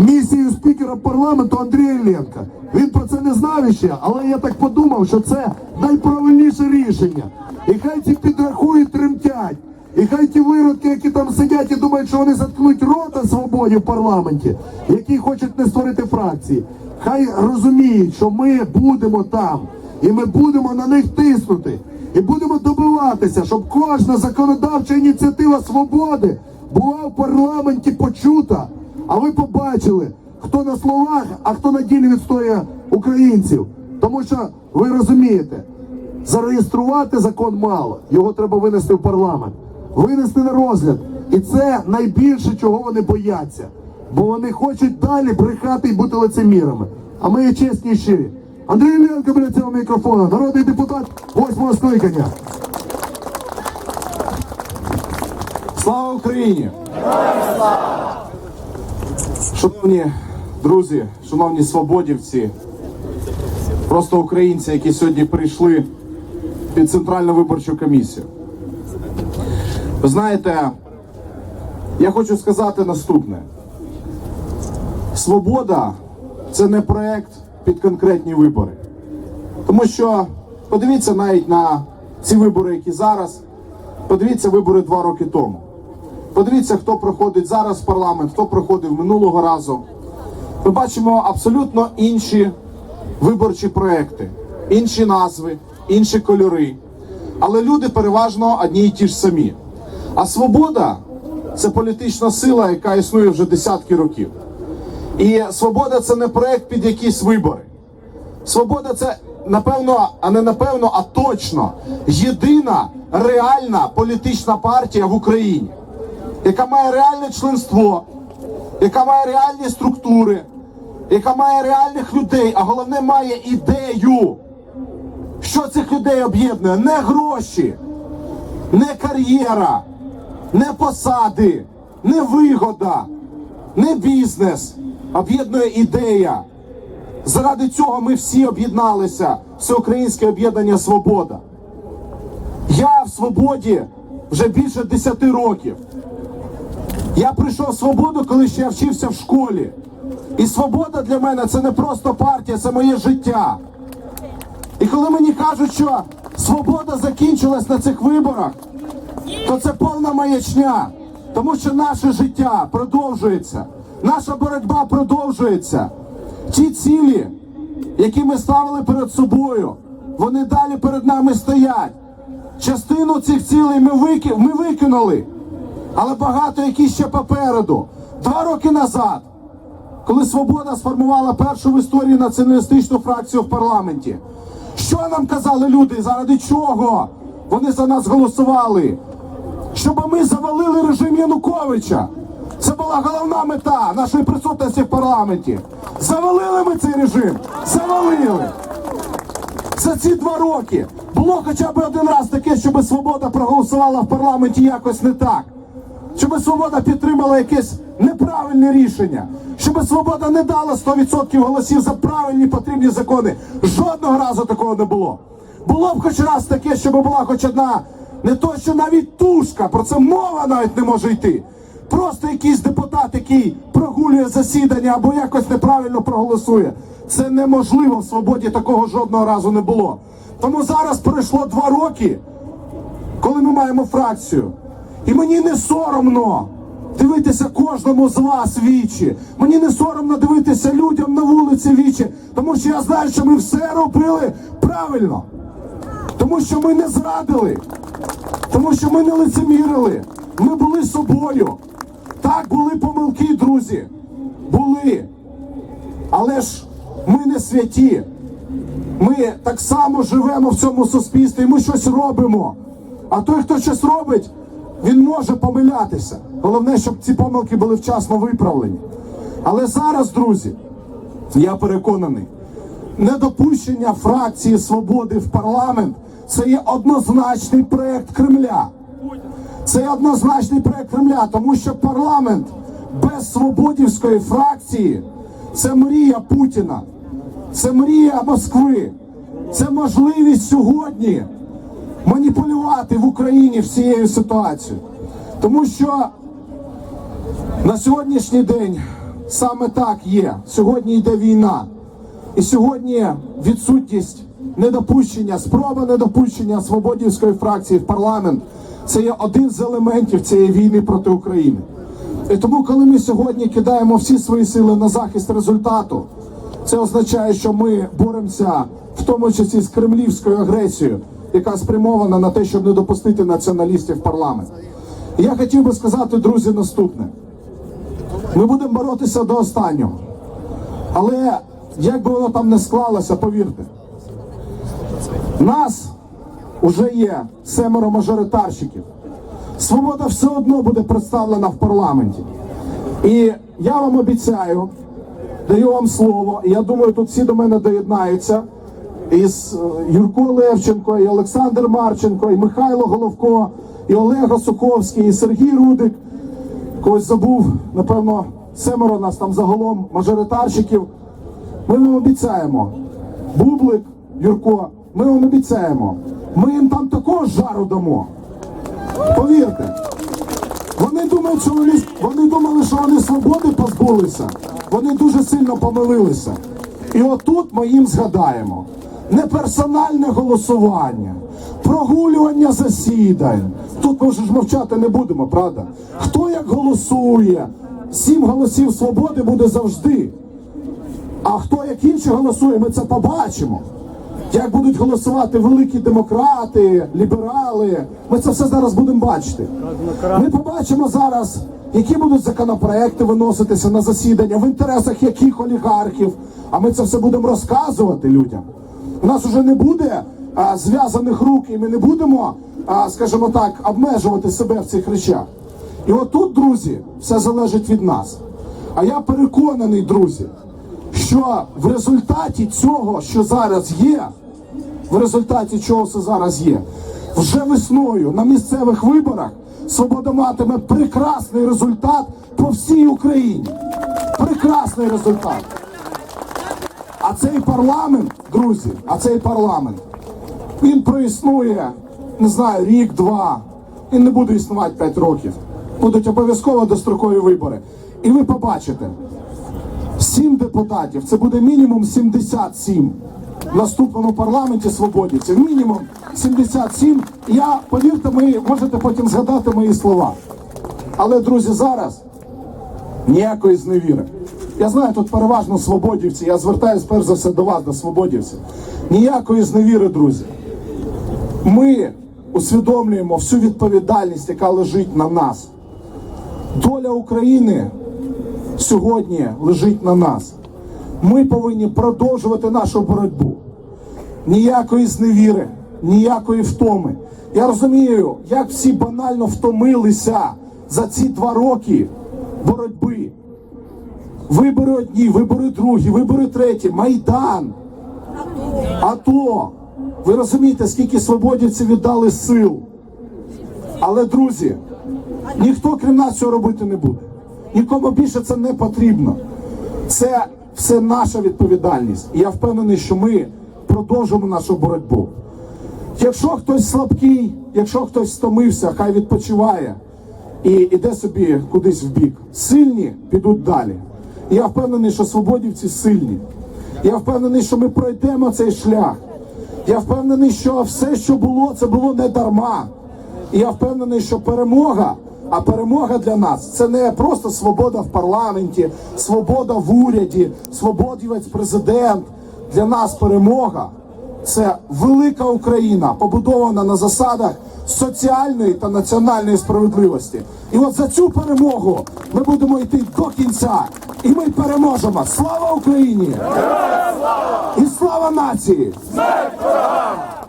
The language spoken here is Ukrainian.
місією спікера парламенту Андрія Іллєнка. Він про це не знав іще, але я так подумав, що це найправильніше рішення. І хай ці підрахують тремтять. І хай ті виродки, які там сидять і думають, що вони заткнуть рота свободі в парламенті, які хочуть не створити фракції, хай розуміють, що ми будемо там, і ми будемо на них тиснути, і будемо добиватися, щоб кожна законодавча ініціатива свободи була в парламенті почута. А ви побачили, хто на словах, а хто на ділі відстоює українців. Тому що ви розумієте, зареєструвати закон мало, його треба винести в парламент, винести на розгляд. І це найбільше, чого вони бояться. Бо вони хочуть далі брехати і бути лицемірами. А ми є чесні і щирі. Андрій Іллєнко біля цього мікрофона, народний депутат восьмого скликання. Слава Україні! Шановні друзі, шановні свободівці, просто українці, які сьогодні прийшли під Центральну виборчу комісію. Знаєте, я хочу сказати наступне: свобода це не проект під конкретні вибори. Тому що подивіться навіть на ці вибори, які зараз, подивіться вибори два роки тому. Подивіться, хто проходить зараз в парламент, хто проходив минулого разу. Ми бачимо абсолютно інші виборчі проекти, інші назви, інші кольори. Але люди переважно одні і ті ж самі. А свобода це політична сила, яка існує вже десятки років. І свобода це не проект під якісь вибори. Свобода це напевно, а не напевно, а точно єдина реальна політична партія в Україні, яка має реальне членство, яка має реальні структури, яка має реальних людей, а головне має ідею. Що цих людей об'єднує? Не гроші, не кар'єра, не посади, не вигода, не бізнес. Об'єднує ідея. Заради цього ми всі об'єдналися. Всеукраїнське об'єднання Свобода. Я в свободі вже більше 10 років. Я прийшов свободу, коли ще я вчився в школі. І свобода для мене це не просто партія, це моє життя. І коли мені кажуть, що свобода закінчилась на цих виборах, то це повна маячня. Тому що наше життя продовжується, наша боротьба продовжується. Ті цілі, які ми ставили перед собою, вони далі перед нами стоять. Частину цих цілей ми, вики... ми викинули, але багато які ще попереду. Два роки назад, коли Свобода сформувала першу в історії націоналістичну фракцію в парламенті, що нам казали люди? Заради чого вони за нас голосували? Щоб ми завалили режим Януковича. Це була головна мета нашої присутності в парламенті. Завалили ми цей режим. Завалили. За ці два роки було хоча б один раз таке, щоб свобода проголосувала в парламенті якось не так. Щоб свобода підтримала якесь неправильне рішення, щоб свобода не дала 100% голосів за правильні потрібні закони. Жодного разу такого не було. Було б хоч раз таке, щоб була хоч одна, не то що навіть тушка, про це мова навіть не може йти. Просто якийсь депутат, який прогулює засідання або якось неправильно проголосує. Це неможливо в свободі такого жодного разу не було. Тому зараз пройшло два роки, коли ми маємо фракцію. І мені не соромно дивитися кожному з вас вічі. Мені не соромно дивитися людям на вулиці вічі, тому що я знаю, що ми все робили правильно. Тому що ми не зрадили, тому що ми не лицемірили. Ми були собою. Так, були помилки, друзі. Були. Але ж ми не святі. Ми так само живемо в цьому суспільстві, і ми щось робимо. А той, хто щось робить, він може помилятися. Головне, щоб ці помилки були вчасно виправлені. Але зараз, друзі, я переконаний, недопущення фракції свободи в парламент це є однозначний проект Кремля. Це є однозначний проект Кремля, тому що парламент без свободівської фракції це мрія Путіна, це мрія Москви, це можливість сьогодні маніпулювати в Україні всією ситуацією. Тому що на сьогоднішній день саме так є. Сьогодні йде війна. І сьогодні відсутність недопущення, спроба недопущення свободівської фракції в парламент це є один з елементів цієї війни проти України. І тому, коли ми сьогодні кидаємо всі свої сили на захист результату, це означає, що ми боремося в тому числі з кремлівською агресією, яка спрямована на те, щоб не допустити націоналістів в парламент. І я хотів би сказати, друзі, наступне: ми будемо боротися до останнього. Але як би воно там не склалося, повірте, нас вже є семеро мажоритарщиків. Свобода все одно буде представлена в парламенті. І я вам обіцяю, даю вам слово, я думаю, тут всі до мене доєднаються. Із е, Юрко Левченко, і Олександр Марченко, і Михайло Головко, і Олег Осуковський, і Сергій Рудик. Когось забув, напевно, семеро нас там загалом мажоритарщиків. Ми вам обіцяємо, Бублик, Юрко, ми вам обіцяємо, ми їм там також жару дамо. Повірте, вони думають, що вони, вони думали, що вони свободи позбулися. Вони дуже сильно помилилися. І отут ми їм згадаємо не персональне голосування, прогулювання засідань. Тут ми вже ж мовчати не будемо, правда? Хто як голосує? Сім голосів свободи буде завжди. А хто як інше голосує, ми це побачимо. Як будуть голосувати великі демократи, ліберали, ми це все зараз будемо бачити. Ми побачимо зараз, які будуть законопроекти виноситися на засідання, в інтересах яких олігархів. А ми це все будемо розказувати людям. У нас вже не буде а, зв'язаних рук, і ми не будемо, а, скажімо так, обмежувати себе в цих речах. І отут, друзі, все залежить від нас. А я переконаний, друзі, що в результаті цього, що зараз є, в результаті чого це зараз є, вже весною на місцевих виборах свобода матиме прекрасний результат по всій Україні. Прекрасний результат. А цей парламент, друзі, а цей парламент, він проіснує, не знаю, рік-два. Він не буде існувати 5 років. Будуть обов'язково дострокові вибори. І ви побачите, сім депутатів, це буде мінімум 77 в наступному парламенті свободівців. Мінімум 77. І Я, повірте, ви можете потім згадати мої слова. Але, друзі, зараз ніякої зневіри. Я знаю, тут переважно свободівці. Я звертаюся перш за все до вас, до свободівців. Ніякої зневіри, друзі. Ми усвідомлюємо всю відповідальність, яка лежить на нас. Доля України сьогодні лежить на нас. Ми повинні продовжувати нашу боротьбу. Ніякої зневіри, ніякої втоми. Я розумію, як всі банально втомилися за ці два роки боротьби. Вибори одні, вибори другі, вибори треті, Майдан. АТО. Ви розумієте, скільки свободівців віддали сил. Але, друзі, ніхто крім нас цього робити не буде. Нікому більше це не потрібно. Це все наша відповідальність. І я впевнений, що ми продовжимо нашу боротьбу. Якщо хтось слабкий, якщо хтось стомився, хай відпочиває і йде собі кудись в бік. Сильні підуть далі. Я впевнений, що свободівці сильні. Я впевнений, що ми пройдемо цей шлях. Я впевнений, що все, що було, це було не дарма. Я впевнений, що перемога, а перемога для нас це не просто свобода в парламенті, свобода в уряді, свободівець президент. Для нас перемога це велика Україна, побудована на засадах соціальної та національної справедливості. І от за цю перемогу ми будемо йти до кінця. І ми переможемо. Слава Україні! І слава нації! Смерть ворогам!